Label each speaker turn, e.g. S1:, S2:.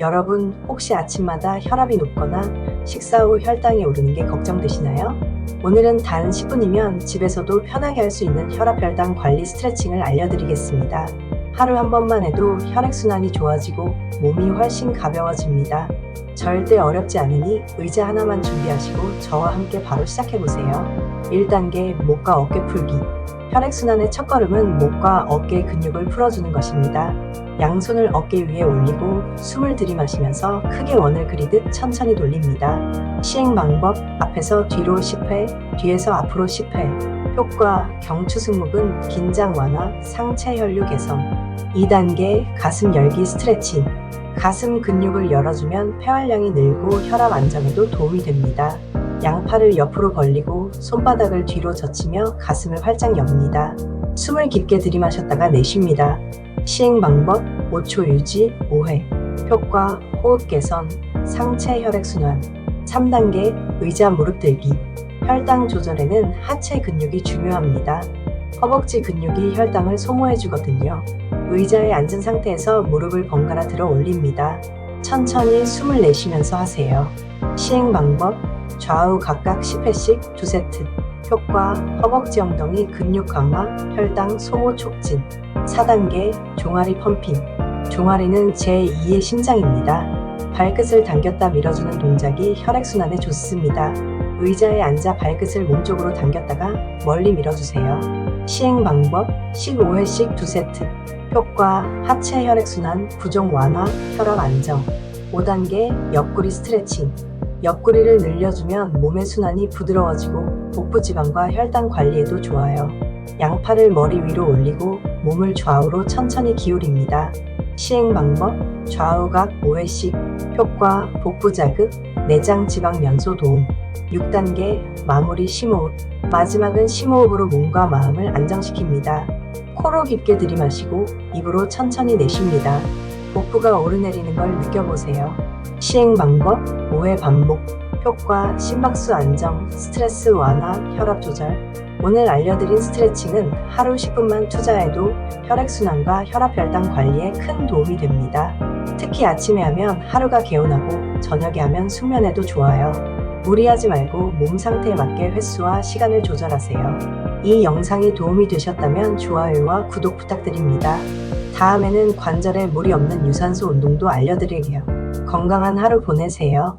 S1: 여러분 혹시 아침마다 혈압이 높거나 식사 후 혈당이 오르는 게 걱정되시나요? 오늘은 단 10분이면 집에서도 편하게 할 수 있는 혈압 혈당 관리 스트레칭을 알려드리겠습니다. 하루 한 번만 해도 혈액순환이 좋아지고 몸이 훨씬 가벼워집니다. 절대 어렵지 않으니 의자 하나만 준비하시고 저와 함께 바로 시작해보세요. 1단계 목과 어깨 풀기. 혈액순환의 첫걸음은 목과 어깨 근육을 풀어주는 것입니다. 양손을 어깨 위에 올리고 숨을 들이마시면서 크게 원을 그리듯 천천히 돌립니다. 시행 방법 앞에서 뒤로 10회, 뒤에서 앞으로 10회. 효과 경추 승목은 긴장 완화, 상체 혈류 개선. 2단계 가슴 열기 스트레칭. 가슴 근육을 열어주면 폐활량이 늘고 혈압 안정에도 도움이 됩니다. 양팔을 옆으로 벌리고 손바닥을 뒤로 젖히며 가슴을 활짝 엽니다. 숨을 깊게 들이마셨다가 내쉽니다. 시행 방법 5초 유지 5회. 효과 호흡 개선, 상체 혈액 순환. 3단계 의자 무릎 들기. 혈당 조절에는 하체 근육이 중요합니다. 허벅지 근육이 혈당을 소모해 주거든요. 의자에 앉은 상태에서 무릎을 번갈아 들어 올립니다. 천천히 숨을 내쉬면서 하세요. 시행 방법 좌우 각각 10회씩 2세트. 효과 허벅지 엉덩이 근육 강화, 혈당 소모 촉진. 4단계 종아리 펌핑. 종아리는 제2의 심장입니다. 발끝을 당겼다 밀어주는 동작이 혈액순환에 좋습니다. 의자에 앉아 발끝을 몸쪽으로 당겼다가 멀리 밀어주세요. 시행 방법 15회씩 2세트. 효과 하체 혈액순환, 부종 완화, 혈압 안정. 5단계 옆구리 스트레칭. 옆구리를 늘려주면 몸의 순환이 부드러워지고 복부 지방과 혈당 관리에도 좋아요. 양팔을 머리 위로 올리고 몸을 좌우로 천천히 기울입니다. 시행 방법 좌우각 5회씩 효과 복부 자극, 내장 지방 연소 도움. 6단계 마무리 심호흡. 마지막은 심호흡으로 몸과 마음을 안정시킵니다. 코로 깊게 들이마시고 입으로 천천히 내쉽니다. 복부가 오르내리는 걸 느껴보세요. 시행 방법 5회 반복. 효과 심박수 안정, 스트레스 완화, 혈압 조절. 오늘 알려드린 스트레칭은 하루 10분만 투자해도 혈액순환과 혈압혈당 관리에 큰 도움이 됩니다. 특히 아침에 하면 하루가 개운하고 저녁에 하면 숙면에도 좋아요. 무리하지 말고 몸 상태에 맞게 횟수와 시간을 조절하세요. 이 영상이 도움이 되셨다면 좋아요와 구독 부탁드립니다. 다음에는 관절에 무리 없는 유산소 운동도 알려드릴게요. 건강한 하루 보내세요.